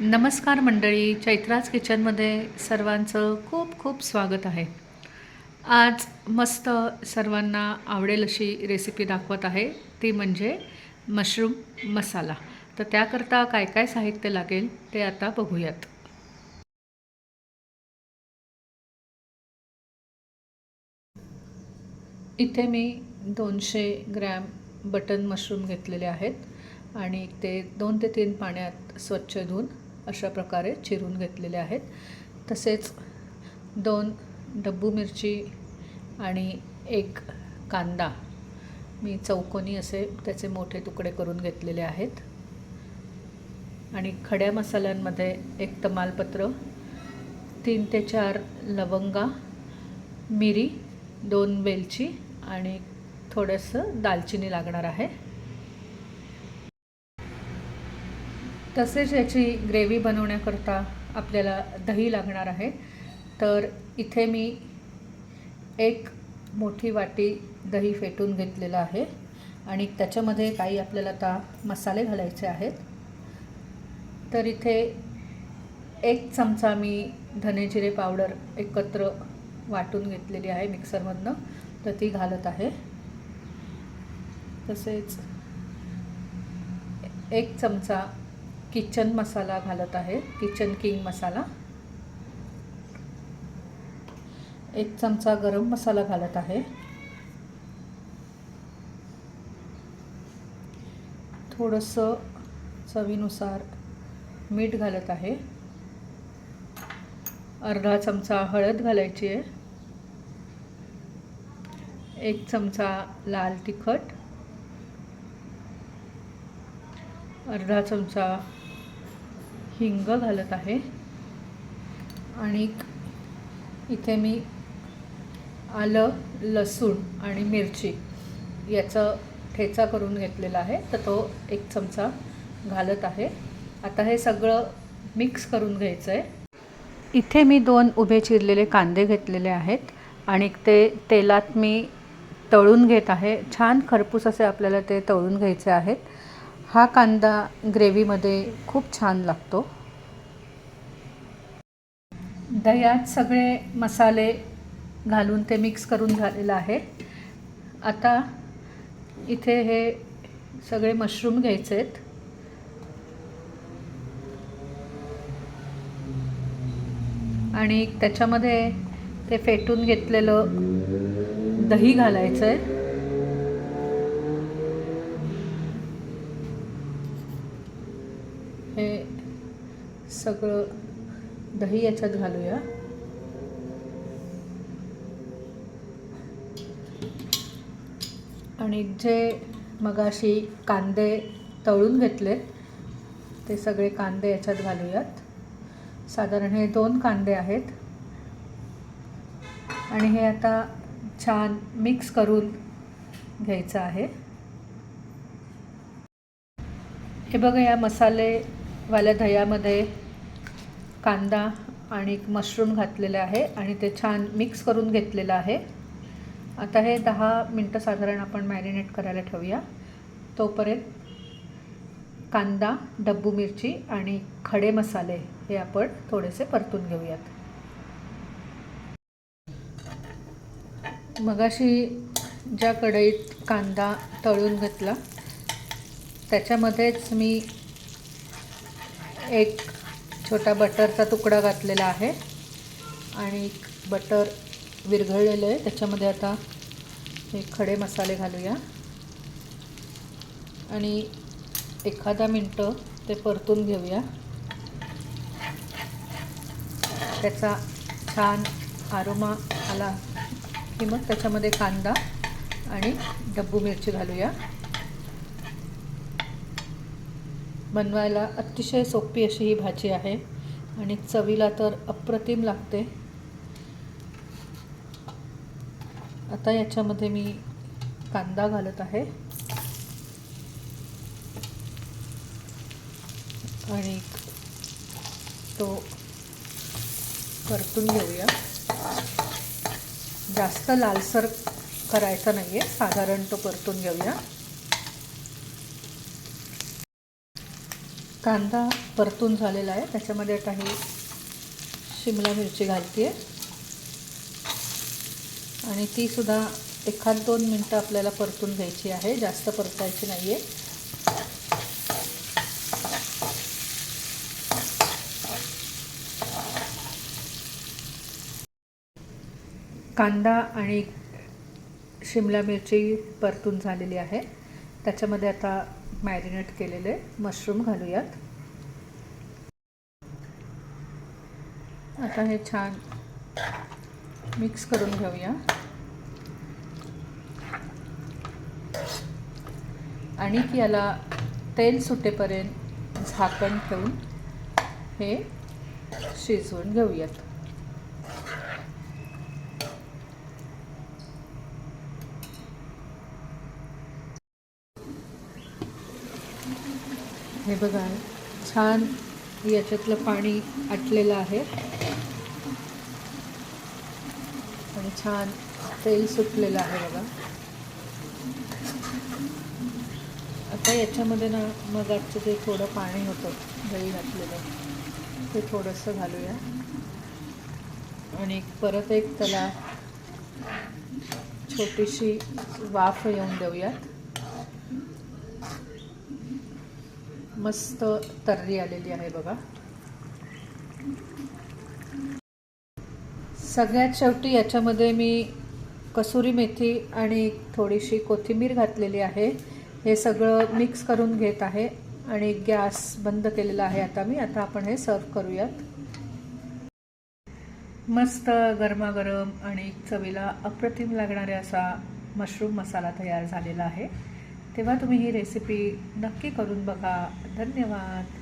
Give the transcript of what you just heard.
नमस्कार मंडळी चैत्राज किचनमध्ये सर्वांचं खूप खूप स्वागत आहे. आज मस्त सर्वांना आवडेल अशी रेसिपी दाखवत आहे. ती म्हणजे मशरूम मसाला तर त्याकरता काय काय साहित्य लागेल ते आता बघूयात. इथे मी दोनशे ग्रॅम बटन मशरूम घेतलेले आहेत आणि ते दोन ते तीन पाण्यात स्वच्छ धुवून अशा प्रकारे चिरून घेतलेले आहेत. तसेच दोन डब्बू मिरची आणि एक कांदा मी चौकोनी असे त्याचे मोठे तुकडे करून घेतलेले आहेत. आणि खड्या मसाल्यांमध्ये एक तमालपत्र तीन ते चार लवंगा मिरी दोन वेलची आणि थोडंसं दालचिनी लागणार आहे. तसेच याची ग्रेव्ही बनवण्याकरता आपल्याला दही लागणार आहे. तर इथे मी एक मोठी वाटी दही फेटून घेतलेलं आहे आणि त्याच्यामध्ये काही आपल्याला आता मसाले घालायचे आहेत. तर इथे एक चमचा मी धनेजिरे पावडर एकत्र वाटून घेतलेली आहे मिक्सरमधनं. तर ती घालत आहे. तसेच एक चमचा किचन मसाला घालत आहे. किचन किंग मसाला. एक चमचा गरम मसाला घालत आहे. थोडंसं चवीनुसार मीठ घालत आहे. अर्धा चमचा हळद घालायची आहे. एक चमचा लाल तिखट. अर्धा चमचा हिंग घालत आहे. आणि इथे मी आलं लसूण आणि मिरची याचं ठेचा करून घेतलेला आहे. तर तो एक चमचा घालत आहे. आता हे सगळं मिक्स करून घ्यायचं आहे इथे मी दोन उभे चिरलेले कांदे घेतलेले आहेत. आणि ते तेलात मी तळून घेत आहे. छान खरपूस असे आपल्याला ते तळून घ्यायचे आहेत. हा कांदा ग्रेव्हीमध्ये खूप छान लागतो. दह्यात सगळे मसाले घालून ते मिक्स करून झालेलं आहे. आता इथे हे सगळे मशरूम घ्यायचे आहेत आणि त्याच्यामध्ये ते फेटून घेतलेलं दही घालायचं आहे सगळं दही याच्यात घालूया. आणि जे मगाशी कांदे तळून घेतलेत ते सगळे कांदे याच्यात घालूयात. साधारण हे दोन कांदे आहेत. आणि हे आता छान मिक्स करून घ्यायचं आहे. हे बघा या मसालेवाल्या दह्यामध्ये कांदा आणि मशरूम घातलेलं आहे आणि ते छान मिक्स करून घेतलेलं आहे. आता हे दहा मिनटं साधारण आपण मॅरिनेट करायला ठेवूया. तोपर्यंत कांदा डब्बू मिरची आणि खडे मसाले हे आपण थोडेसे परतून घेऊयात. मगाशी ज्या कढईत कांदा तळून घेतला त्याच्यामध्येच मी एक छोटा बटरचा तुकडा घातलेला आहे. आणि बटर विरघळलेलं आहे. त्याच्यामध्ये आता हे खडे मसाले घालूया. आणि एखादा मिनटं ते परतून घेऊया. त्याचा छान आरोमा आला की मग त्याच्यामध्ये कांदा आणि डब्बू मिरची घालूया. बनवायला अतिशय सोपी अशी ही भाजी आहे. आणि चवीला तर अप्रतिम लागते. आता याच्यामध्ये मी कांदा घालत आहे. आणि तो परतून घेऊया. जास्त लालसर करायचा नाही आहे साधारण तो परतून घेऊया. कांदा परतून झालेला आहे. त्याच्यामध्ये आता ही शिमला मिरची घालते आणि ती सुद्धा एखाद दोन मिनटं आपल्याला परतून घ्यायची आहे. जास्त परतायची नाही आहे कांदा आणि शिमला मिरची परतून झालेली आहे. त्याच्यामध्ये आता मॅरिनेट केलेले मशरूम घालूयात. आता हे छान मिक्स करून घेऊया. आणि याला तेल सुटेपर्यंत झाकण ठेवून हे शिजवून घेऊयात. हे बघा छान याच्यातलं पाणी आटलेलं आहे. आणि छान तेल सुटलेलं आहे बघा. आता याच्यामध्ये ना मग आजचं जे थोडं पाणी होतं दही घातलेलं ते थोडंसं घालूया. आणि परत एक त्याला छोटीशी वाफ येऊन देऊयात. मस्त तर्री आलेली आहे बघा. सगळ्यात शेवटी याच्यामध्ये मी कसुरी मेथी आणि थोडीशी कोथिंबीर घातलेली आहे. हे सगळं मिक्स करून घेत आहे आणि गॅस बंद केलेला आहे आता मी. आता आपण हे सर्व करूयात. मस्त गरमागरम आणि चवीला अप्रतिम लागणारे असा मशरूम मसाला तयार झालेला आहे. तेव्हा तुम्ही ही रेसिपी नक्की करून बघा. धन्यवाद.